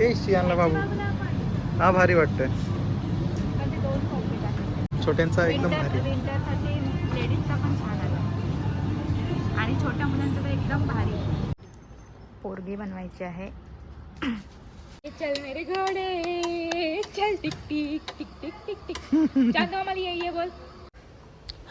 ए बाबू. हा भारी वाटतोय. छोट्यांचा एकदम भारी. विंटरसाठी लेडीजचा पण छान आला. आणि छोट्या मुलांचं तर एकदम भारी. पोरगी बनवायची आहे. चल मेरे घोडे चल टिक टिक टिक टिक टिक टिक. चांदो आम्हाला ये ये बोल.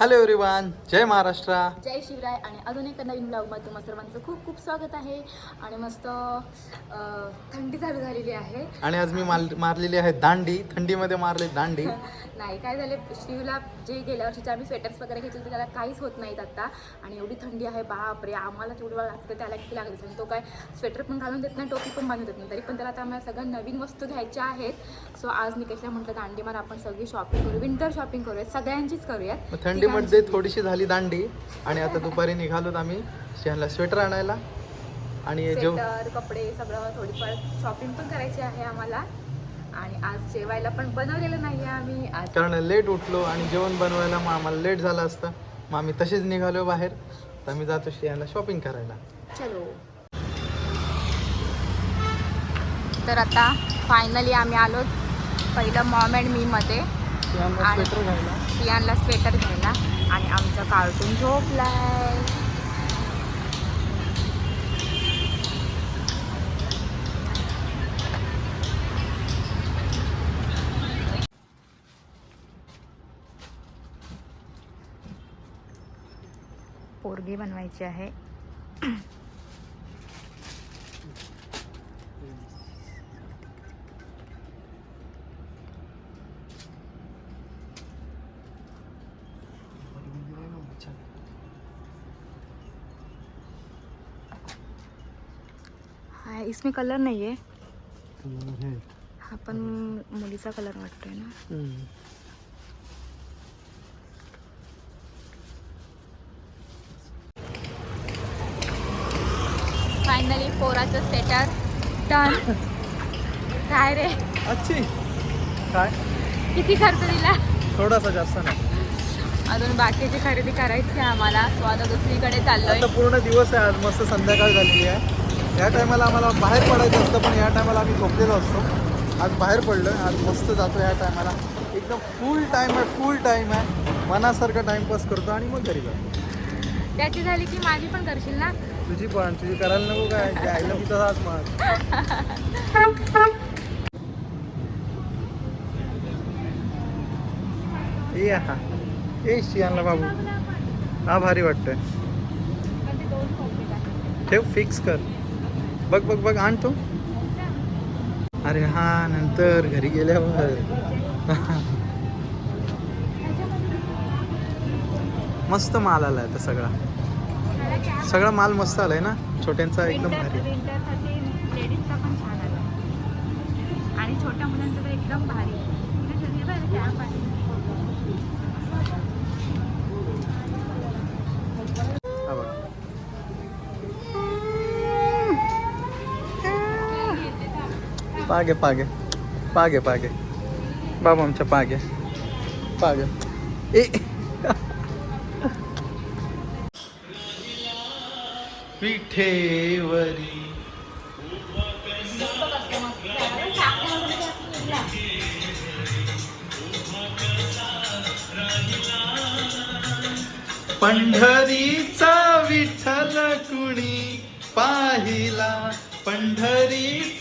हॅलो एव्हरीवन जय महाराष्ट्र. जय शिवराय आणि अजून एका नवीन ब्लॉगमध्ये तुम्हा सर्वांचं खूप खूप स्वागत आहे. आणि मस्त अं, थंडी चालू झालेली आहे. आणि आज मी मार मारलेली आहे दांडी. थंडीमध्ये मारली दांडी. नाही काय झाले श्रीला जे गेल्या वर्षीचे आम्ही स्वेटर्स वगैरे घेतले होते त्याला काहीच होत नाहीत आता. आणि एवढी थंडी आहे बापरे आम्हाला तेवढी वेळ लागते त्याला किती लागते आणि तो काय स्वेटर पण घालून देत नाही टोपी पण बांधून देत नाही. तरी पण त्याला आता आम्हाला सगळ्या नवीन वस्तू घ्यायच्या आहेत. सो आज निकेशला म्हटलं दांडीमार आपण सगळी शॉपिंग करू. विंटर शॉपिंग करूयात सगळ्यांचीच करूयात. मग थंडीमध्ये थोडीशी झाली दांडी आणि आता दुपारी निघालोत आम्ही शियानला स्वेटर आणायला. आणि जेव स्वेटर कपडे सगळं थोडीफार शॉपिंग पण करायची आहे आम्हाला. आणि आज जेवायला पण बनवलेलं नाही आम्ही. आज कारण लेट उठलो आणि जेवण बनवायला मग आम्हाला लेट झालं असतं. मग आम्ही तसेच निघालो बाहेर. तर आम्ही जातो शियाला शॉपिंग करायला. चलो. तर आता फायनली आम्ही आलो पहिलं मॉम अँड मी मध्ये. शियानला आणि- सियानला स्वेटर घ्यायला. आणि आमचं कार्टून झोपलाय. पोरगी बनवायची आहे. हा इसमें कलर नाही आहे हा। पण मुलीचा कलर वाटतोय ना। फायनली पोराचं स्वेटर डन काय रे? अच्छी। काय? किती खर्च दिला? थोडासा जास्त नाही. अजून बाकीची खरेदी करायची आहे आम्हाला. सो आता दुसरीकडे चाललोय. आता पूर्ण दिवस आहे आज. मस्त संध्याकाळ झालेली आहे. या टायमाला आम्हाला बाहेर पडायचं असतं पण या टायमाला आम्ही झोपलेलो असतो. आज बाहेर पडलं आज मस्त जातो या टायमाला. एकदम फुल टाईम आहे फुल टाईम आहे. मनासारखा टाइमपास करतो आणि मग घरी जातो. त्याची झाली की माझी पण करशील ना? तुझी पण तुझी करायला नको काय. द्यायला मी तसाच मग. ए हा. ए शियानला बाबू. हा भारी वाटतोय. ठेव फिक्स कर. बघ बघ बघ आण तो. अरे हा नंतर घरी गेल्यावर. मस्त माल आलाय आता सगळा. सगळा माल मस्त आलाय ना? छोट्यांचा एकदम भारी. आला आणि छोट्या मुलांचं एकदम भारी हे बघ, cap आहे. हा बघ पागे पागे. पागे पागे. बाबा आमच्या पागे. पागे. ए. पिठेवरी. पंढरीचा विठ्ठल कुणी पाहिला? पंढरीचा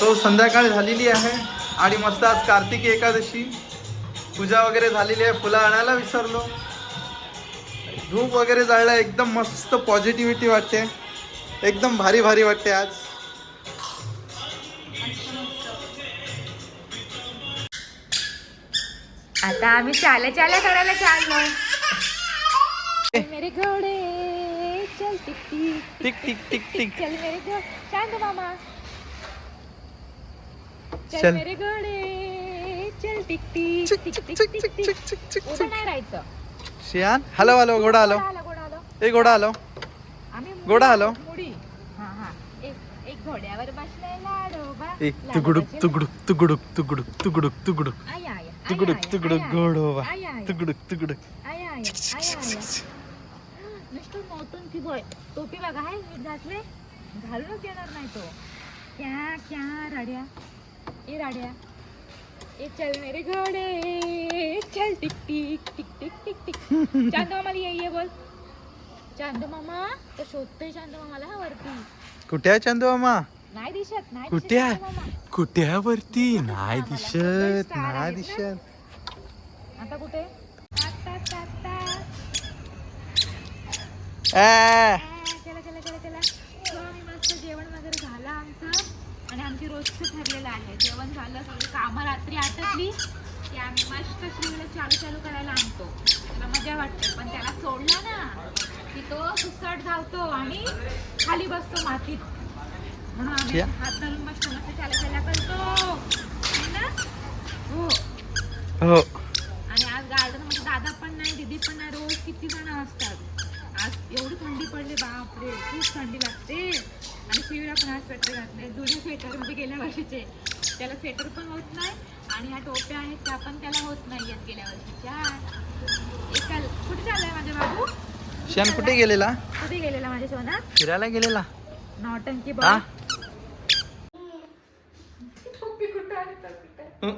सो संध्याकाळ झालेली आहे आणि मस्त आज कार्तिकी एकादशी. पूजा वगैरे झालेली आहे फुलं आणायला विसरलो. धूप वगैरे जाळला एकदम मस्त पॉझिटिव्हिटी वाटते. एकदम भारी भारी वाटते आज. आता आम्ही चाल्या चाल्या करायला चाललो. मेरे घोडे चल टिक टिक. टिक टिक टिक टिक. चल मेरे घोडे शांत मामा. चल. मेरे घोडे चल टिक टिक टिक टिक टिक टिक. उभं. नाही राहायचं. शियान हॅलो हॅलो घोडा आला घोडा आलो ए घोडा हॅलो. आम्ही घोडा आलो. मुडी हा हा. एक एक घोड्यावर बसलाय लाडोबा ए तुगडुक तुगडुक तुगडुक तुगडुक तुगडुक तुगडुक. आय, आय, तुगडुक तुगडुक घोडोबा तुगडुक तुगडुक. आय, आय, आय, आय, आय. नुसतं नोटून की बॉय टोपी बघा हाय नीट घातले घालूनच येणार नाही तो. क्या क्या राड्या. ए राड्या. ए चल मेरे घोडे चल टिक टिक टिक टिक टिक टिक. चांद मामाला ये ये बोल. चांद मामा तो शोधतोय चांद मामाला हा वरती. कुठे आहे चंदू मामा? नाही दिसत नाही कुठे दिसत आहे? चांदू मामा. कुठे आहे वरती? नाही दिसत नाही. दिसत. आता कुठे? आता आता ए, आ, चला चला चला चला so आम्ही मस्त जेवण वगैरे झालं आमचं आणि आमची रोजचं ठरलेलं आहे. जेवण झालं सगळी कामं रात्री आटपली की आम्ही मस्त श्रीला चालू चालू करायला आणतो. त्याला मजा वाटते पण त्याला सोडला ना की तो सुसट धावतो आणि खाली बसतो मातीत. म्हणून आम्ही? हात धरून मस्त मस्त चालू चालू करतो. है. ना हो. हो आणि आज गार्डनमध्ये दादा पण नाही दीदी पण नाही रोज किती जण असतात. आज एवढी थंडी पडली बापरे खूप थंडी लागते. आणि शिवीला पण आज स्वेटर घातले जुने स्वेटर म्हणजे गेल्या वर्षीचे. त्याला स्वेटर पण होत नाही आणि ह्या टोप्या आहेत त्या पण त्याला होत नाही आहेत गेल्या वर्षीच्या. एका कुठे चाललाय माझे बाबू? शियान कुठे गेलेला? कुठे गेलेला माझ्या सोना फिरायला गेलेला. नौटंकी हा अ.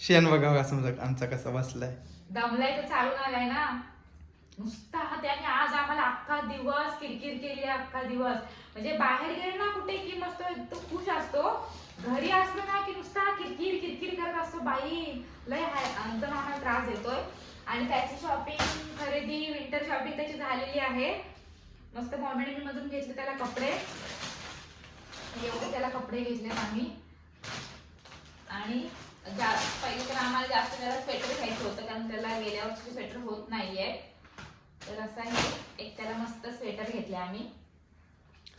शियान बघा बघा समजा आमचा कसा बसलाय. दमलाय तर चालून आलाय ना. नुसता त्याने आज आम्हाला अख्खा दिवस किरकिर केली अख्खा दिवस. म्हणजे बाहेर गेले ना कुठे की मस्त तो खुश असतो. घरी असलो ना की नुसता किरकिर किरकिर करत असतो. बाई लय हाय अंतर आम्हाला त्रास देतोय. आणि त्याची शॉपिंग खरेदी विंटर शॉपिंग त्याची झालेली आहे. मस्त कॉमेडी मधून घेतले त्याला कपडे. एवढे त्याला कपडे घेतले आम्ही आणि जा- पहिले तर आम्हाला जास्त त्याला स्वेटर घ्यायचं होतं कारण त्याला गेल्या वर्षी स्वेटर होत नाहीये. असं आहे एक त्याला मस्त स्वेटर घेतले आम्ही.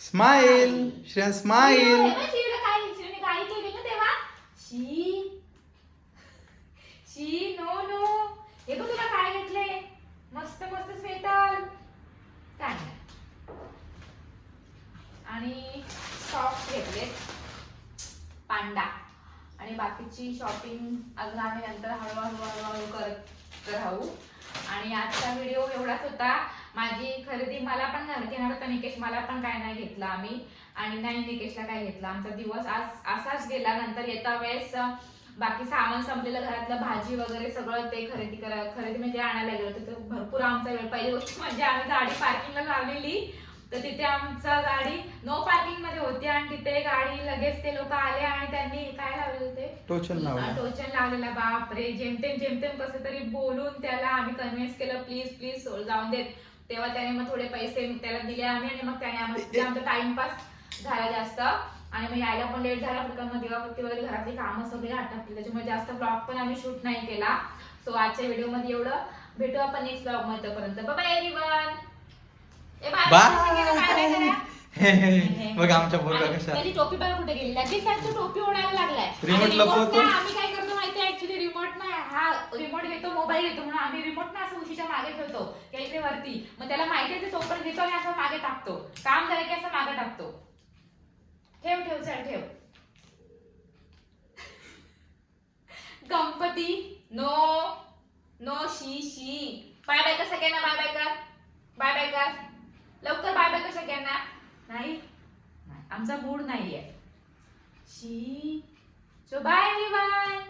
स्माइल श्रेयन स्माइल बघ, शिवला काय शिवने काय केली ना तेव्हा? शी. शी नो नो. हे बघ तुला काय घेतले मस्त मस्त स्वेटर काय? आणि सॉक्स घेतले पांडा आणि बाकीची शॉपिंग अजून आम्ही नंतर हळूहळू हळूहळू करत राहू. आणि आजचा व्हिडिओ एवढाच होता. माझी खरेदी मला पण घर घेणार होता निकेश मला पण काय नाही घेतलं आम्ही. आणि नाही निकेशला काय घेतलं? आमचा दिवस आज असाच गेला. नंतर येता वेळेस बाकी सामान संपलेलं घरातलं भाजी वगैरे सगळं ते खरेदी करा खरेदी म्हणजे आणायला गेलो होतो. तर भरपूर आमचा वेळ पहिली गोष्ट म्हणजे आम्ही गाडी पार्किंगला लावलेली. तर तिथे आमचा गाडी नो पार्किंगमध्ये होती आणि तिथे गाडी लगेच ते लोक आले आणि त्यांनी काय लावलेलं ते? टोचन लावला. टोचन लावलेला. बाप रे जेमतेम जेमतेम कसं तरी बोलून त्याला आम्ही कन्व्हिन्स केलं प्लीज प्लीज जाऊन देत. तेव्हा त्याने मग थोडे पैसे त्याला दिले आम्ही आणि मग त्याने आम्हाला आमचा टाइमपास झाला जास्त. आणि मग यायला पण लेट झाला पटकन. मग दिवापत्ती वगैरे घरातली कामं सगळी आटपली त्याच्यामुळे जास्त ब्लॉग पण आम्ही शूट नाही केला. सो आजच्या व्हिडिओमध्ये एवढं. भेटू आपण नेक्स्ट ब्लॉगमध्ये तोपर्यंत. बाय एव्हरीवन बघ आमच्या पोरगा कशा. त्याची टोपी बघा कुठे गेली. लगेच त्याची टोपी ओढायला लागलाय. Remote आणि लपवतो. ना आम्ही काय करतो माहिती ऍक्च्युली रिमोट ना हा रिमोट घेतो मोबाईल घेतो म्हणून आम्ही रिमोट ना असं उशीच्या मागे ठेवतो किंवा इकडे वरती मग त्याला माहिती आहे तो पण घेतो आणि असं मागे टाकतो. काम झालं की असं मागे टाकतो. ठेव ठेव चल ठेव. गणपती नो नो शी शी. बाय बाय कर सगळ्यांना बाय बाय कर. बाय बाय कर लवकर बाय बाय कर सगळ्यांना नाही. आमचा मूड नाहीये. शी. So bye bye?